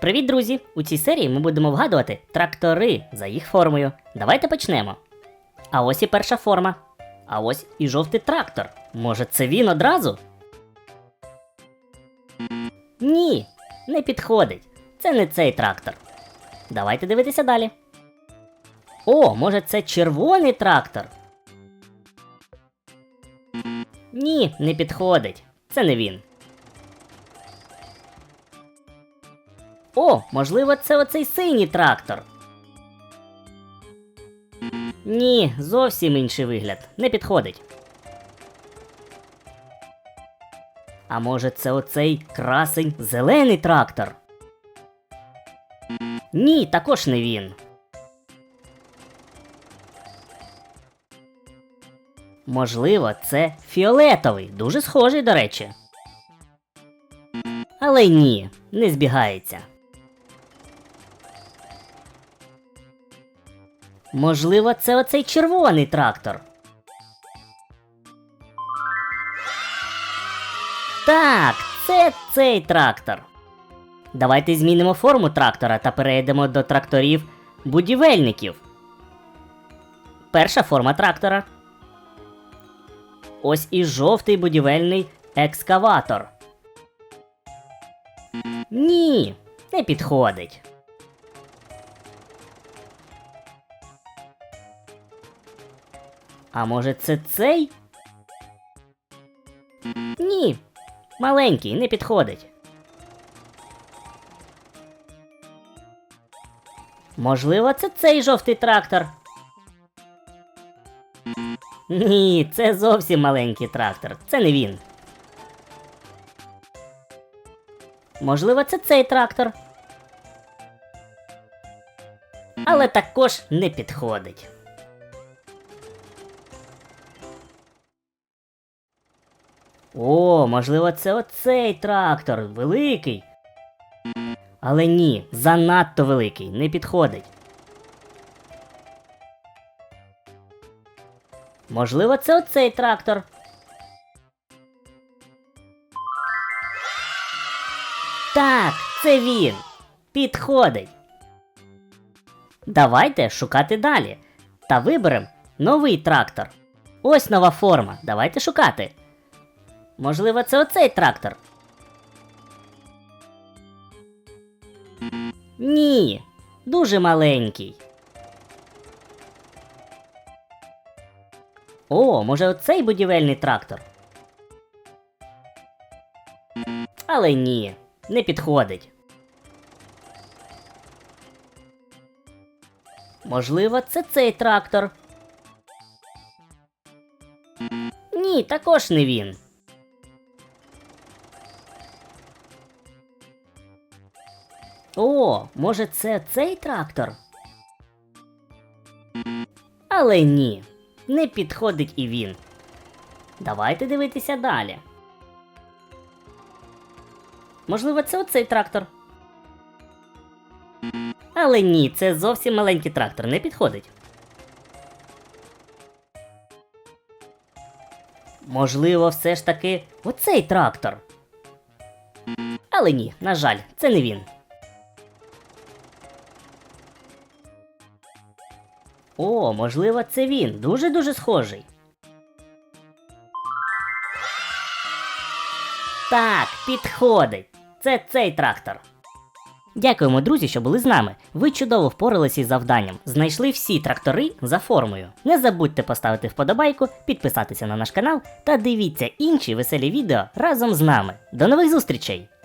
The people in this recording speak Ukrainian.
Привіт, друзі! У цій серії ми будемо вгадувати трактори за їх формою. Давайте почнемо. А ось і перша форма. А ось і жовтий трактор. Може, це він одразу? Ні, не підходить. Це не цей трактор. Давайте дивитися далі. О, може, це червоний трактор? Ні, не підходить. Це не він. О, можливо, це оцей синій трактор. Ні, зовсім інший вигляд. Не підходить. А може, це оцей красень зелений трактор? Ні, також не він. Можливо, це фіолетовий, дуже схожий, до речі. Але ні, не збігається. Можливо, це оцей червоний трактор. Так, це цей трактор. Давайте змінимо форму трактора та перейдемо до тракторів будівельників. Перша форма трактора. Ось і жовтий будівельний екскаватор. Ні, не підходить. А може це цей? Ні. Маленький, не підходить. Можливо, це цей жовтий трактор. Ні, це зовсім маленький трактор. Це не він. Можливо, це цей трактор. Але також не підходить. О, можливо, це оцей трактор великий. Але ні, занадто великий, не підходить. Можливо, це оцей трактор. Так, це він. Підходить. Давайте шукати далі. Та виберемо новий трактор. Ось нова форма. Давайте шукати. Можливо, це оцей трактор. Ні, дуже маленький. О, може оцей будівельний трактор. Але ні, не підходить. Можливо, це цей трактор. Ні, також не він. О, може це цей трактор? Але ні, не підходить і він. Давайте дивитися далі. Можливо, це оцей трактор. Але ні, це зовсім маленький трактор, не підходить. Можливо, все ж таки оцей трактор. Але ні, на жаль, це не він. О, можливо, це він. Дуже-дуже схожий. Так, підходить. Це цей трактор. Дякуємо, друзі, що були з нами. Ви чудово впоралися із завданням. Знайшли всі трактори за формою. Не забудьте поставити вподобайку, підписатися на наш канал та дивіться інші веселі відео разом з нами. До нових зустрічей!